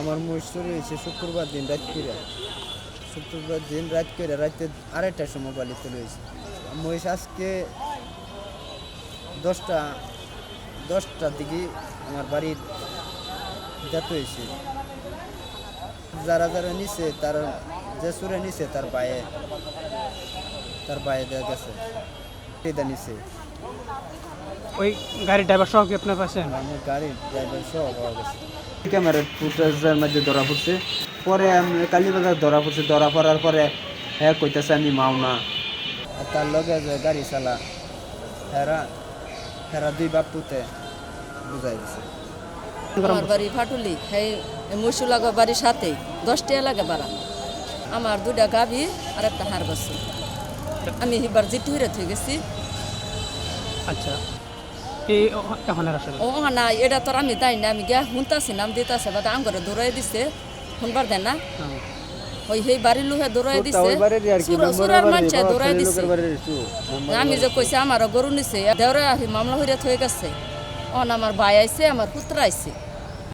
আমার মহিষ চুরি হয়েছে শুক্রবার দিন, রাত করে। শুক্রবার দিন রাত করে, রাতে আড়াইটার সময় পালিত রয়েছে মহিষ আজকে দশটা, দশটার দিকে আমার বাড়ির যেতে হয়েছে। যারা যারা নিছে, তার যে সুরে নিছে, তার পায়ে তার পায়ে দেওয়া গেছে। নিছে। ওই গাড়ির ড্রাইভার সহ কি আপনার পাশে? আমার গাড়ির ড্রাইভার সহ ক্যামেরার ফুটেজের মধ্যে ধরা পড়ছে। পরে আমি কালীবাজার ধরা পড়ছে। ধরা পড়ার পরে হ্যাঁ কইতেছে আমি মাওনা। আর তার লগে যে গাড়ি চালা হেরা হেরা দুই বাপ পুতে বুঝাই দিছে। আমার বাড়ি ফাটুলি সেই মসুলাগো বাড়ির সাথেই দশটা লাগে বাড়া। আমার দুটা গাভি আর একটা হার বসে আমি এবার জিটু হইরে থই গেছি। আচ্ছা। ও- ও না এটা তোর আমি দাই না আমি গিয়া শুনতাছি নাম দিতাছে বা আম করে দৌড়াই দিছে শুনবার দেন না। হ্যাঁ। ওই সেই বাড়ির লোহে দৌড়াই দিছে। সুরার মানুষে দৌড়াই দিছে। আমি যে কইছে আমার গরু নিছে দেওরে আহি মামলা হইরে থয়ে গেছে। অন আমার ভাই আইছে আমার পুত্র আইছে।